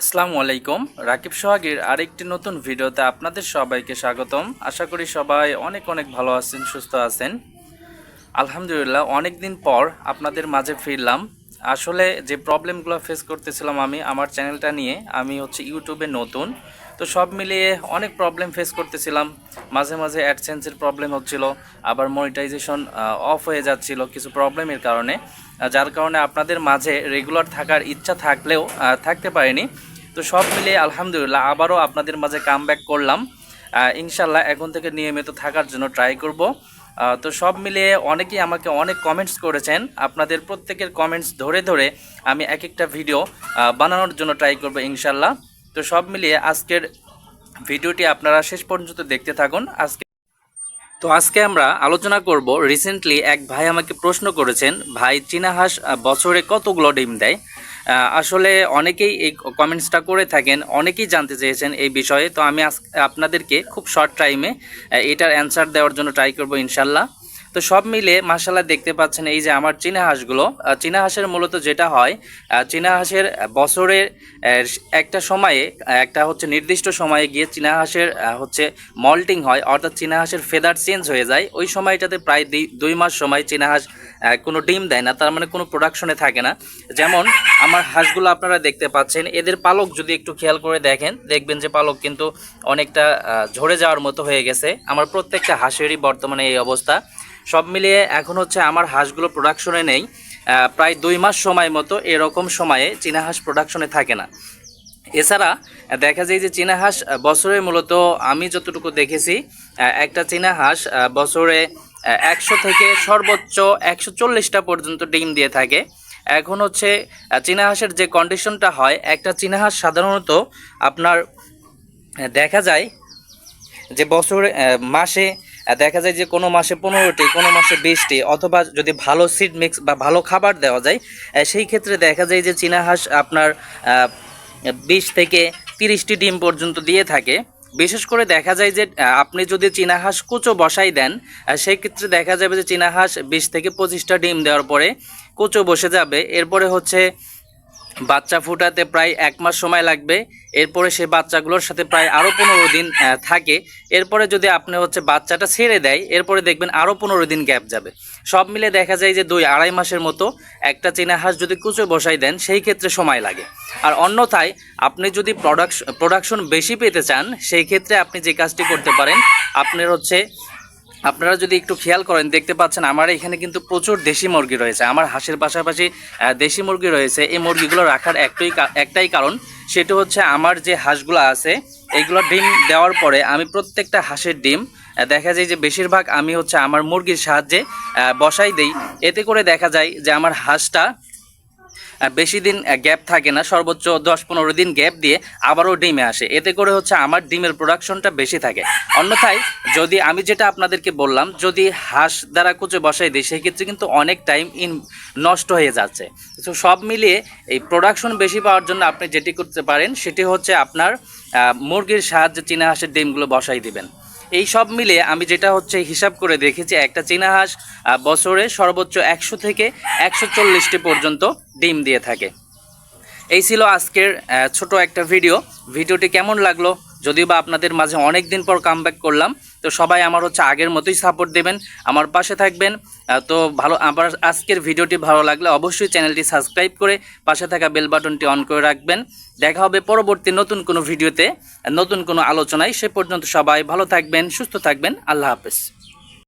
আসসালামু আলাইকুম। রাকিব সোহাগের আরেকটি নতুন ভিডিওতে আপনাদের সবাইকে স্বাগতম। আশা করি সবাই অনেক অনেক ভালো আছেন, সুস্থ আছেন। আলহামদুলিল্লাহ অনেক দিন পর আপনাদের মাঝে ফিরলাম। আসলে যে প্রবলেমগুলো ফেস করতেছিলাম আমি, আমার চ্যানেলটা নিয়ে, আমি হচ্ছে ইউটিউবে নতুন। তো সব মিলিয়ে অনেক প্রবলেম ফেস করতেছিলাম। মাঝে মাঝে অ্যাডসেন্সের প্রবলেম হচ্ছিল, আবার মনিটাইজেশন অফ হয়ে যাচ্ছিল কিছু প্রবলেমের কারণে। যার কারণে আপনাদের মাঝে রেগুলার থাকার ইচ্ছা থাকলেও থাকতে পারিনি। তো সব মিলিয়ে আলহামদুলিল্লাহ আবারও আপনাদের মাঝে কাম করলাম। ইনশাল্লাহ এখন থেকে নিয়মিত থাকার জন্য ট্রাই করব। তো সব মিলিয়ে অনেকেই আমাকে অনেক কমেন্টস করেছেন। আপনাদের প্রত্যেকের কমেন্টস ধরে ধরে আমি এক একটা ভিডিও বানানোর জন্য ট্রাই করব ইনশাল্লাহ তো সব মিলিয়ে আজকের ভিডিওটি আপনারা শেষ পর্যন্ত দেখতে থাকুন। আজকে তো আজকে আমরা আলোচনা করব রিসেন্টলি এক ভাই আমাকে প্রশ্ন করেছেন, ভাই, চীনা হাঁস বছরে কতগুলো ডিম দেয়? আসলে অনেকেই এই কমেন্টসটা করে থাকেন, অনেকেই জানতে চেয়েছেন এই বিষয়ে। তো আমি আপনাদেরকে খুব শর্ট টাইমে এটার অ্যান্সার দেওয়ার জন্য ট্রাই করব ইনশাল্লাহ। তো সব মিলে মাসাল্লাহ দেখতে পাচ্ছেন এই যে আমার চীনা হাঁসগুলো। চীনা হাঁসের মূলত যেটা হয় চীনা হাঁসের বছরের একটা সময়ে একটা হচ্ছে নির্দিষ্ট সময়ে গিয়ে চীনা হাঁসের হচ্ছে মল্টিং হয়, অর্থাৎ চীনা হাঁসের ফেদার চেঞ্জ হয়ে যায়। ওই সময়টাতে প্রায় দুই মাস সময় চীনা হাঁস কোনো ডিম দেয় না, তার মানে কোনো প্রোডাকশনে থাকে না। যেমন আমার হাঁসগুলো আপনারা দেখতে পাচ্ছেন, এদের পালক যদি একটু খেয়াল করে দেখেন, দেখবেন যে পালক কিন্তু অনেকটা ঝরে যাওয়ার মতো হয়ে গেছে। আমার প্রত্যেকটা হাঁসেরই বর্তমানে এই অবস্থা। সব মিলিয়ে এখন হচ্ছে আমার হাঁসগুলো প্রোডাকশনে নেই। প্রায় দুই মাস সময় মতো এরকম সময়ে চীনা হাঁস প্রোডাকশনে থাকে না। এছাড়া দেখা যায় যে চীনা হাঁস বছরে মূলত আমি যতটুকু দেখেছি একটা চীনা হাঁস বছরে একশো থেকে সর্বোচ্চ একশো চল্লিশটা পর্যন্ত ডিম দিয়ে থাকে। এখন হচ্ছে চীনা হাঁসের যে কন্ডিশনটা হয়, একটা চীনা হাঁস সাধারণত আপনার দেখা যায় যে বছরে মাসে দেখা যায় যে কোনো মাসে পনেরোটি, কোনো মাসে বিশটি, অথবা যদি ভালো সিড মিক্স বা ভালো খাবার দেওয়া যায় সেই ক্ষেত্রে দেখা যায় যে চীনা হাঁস আপনার বিশ থেকে তিরিশটি ডিম পর্যন্ত দিয়ে থাকে। বিশেষ করে দেখা যায় যে আপনি যদি চীনা হাঁস কুচো বসাই দেন সেই ক্ষেত্রে দেখা যাবে যে চীনা হাঁস বিশ থেকে পঁচিশটা ডিম দেওয়ার পরে কুচো বসে যাবে। এরপরে হচ্ছে বাচ্চা ফুটাতে প্রায় এক মাস সময় লাগবে। এরপরে সে বাচ্চাগুলোর সাথে প্রায় আরও পনেরো দিন থাকে। এরপরে যদি আপনি হচ্ছে বাচ্চাটা ছেড়ে দেয়, এরপরে দেখবেন আরও পনেরো দিন গ্যাপ যাবে। সব মিলে দেখা যায় যে দুই আড়াই মাসের মতো একটা চীনা হাঁস যদি কুচো বসাই দেন, সেই ক্ষেত্রে সময় লাগে। আর অন্যথায় আপনি যদি প্রোডাকশন প্রোডাকশন বেশি পেতে চান, সেই ক্ষেত্রে আপনি যে কাজটি করতে পারেন, আপনার হচ্ছে আপনারা যদি একটু খেয়াল করেন, দেখতে পাচ্ছেন আমার এখানে কিন্তু প্রচুর দেশি মুরগি রয়েছে। আমার হাঁসের পাশাপাশি দেশি মুরগি রয়েছে। এই মুরগিগুলো রাখার একটাই একটাই কারণ, সেটা হচ্ছে আমার যে হাঁসগুলো আছে এইগুলো ডিম দেওয়ার পরে আমি প্রত্যেকটা হাঁসের ডিম দেখা যায় যে বেশিরভাগ আমি হচ্ছে আমার মুরগির সাহায্যে বসাই দেই। এতে করে দেখা যায় যে আমার হাঁসটা বেশি দিন গ্যাপ থাকে না। সর্বোচ্চ দশ পনেরো দিন গ্যাপ দিয়ে আবারও ডিমে আসে। এতে করে হচ্ছে আমার ডিমের প্রোডাকশনটা বেশি থাকে। অন্যথায়, যদি আমি যেটা আপনাদেরকে বললাম, যদি হাঁস দ্বারা কুচে বসাই দিই, সেক্ষেত্রে কিন্তু অনেক টাইম ইন নষ্ট হয়ে যাচ্ছে। তো সব মিলিয়ে এই প্রোডাকশন বেশি পাওয়ার জন্য আপনি যেটি করতে পারেন, সেটি হচ্ছে আপনার মুরগির সাহায্যে চীনা হাঁসের ডিমগুলো বসাই দিবেন। এই সব মিলে আমি যেটা হচ্ছে হিসাব করে দেখেছি, একটা চীনা হাঁস বছরে সর্বোচ্চ একশো থেকে একশো চল্লিশটি পর্যন্ত ডিম দিয়ে থাকে। এই ছিল আজকের ছোট একটা ভিডিও। ভিডিওটি কেমন লাগল? যদিও বা আপনাদের মাঝে অনেক দিন পর কাম করলাম তো সবাই আমার হচ্ছে আগের মতোই সাপোর্ট দেবেন, আমার পাশে থাকবেন। তো ভালো, আমার আজকের ভিডিওটি ভালো লাগলে অবশ্যই চ্যানেলটি সাবস্ক্রাইব করে পাশে থাকা বেল বাটনটি অন করে রাখবেন। দেখা হবে পরবর্তী নতুন কোনো ভিডিওতে, নতুন কোনো আলোচনায়। সে পর্যন্ত সবাই ভালো থাকবেন, সুস্থ থাকবেন। আল্লাহ হাফেজ।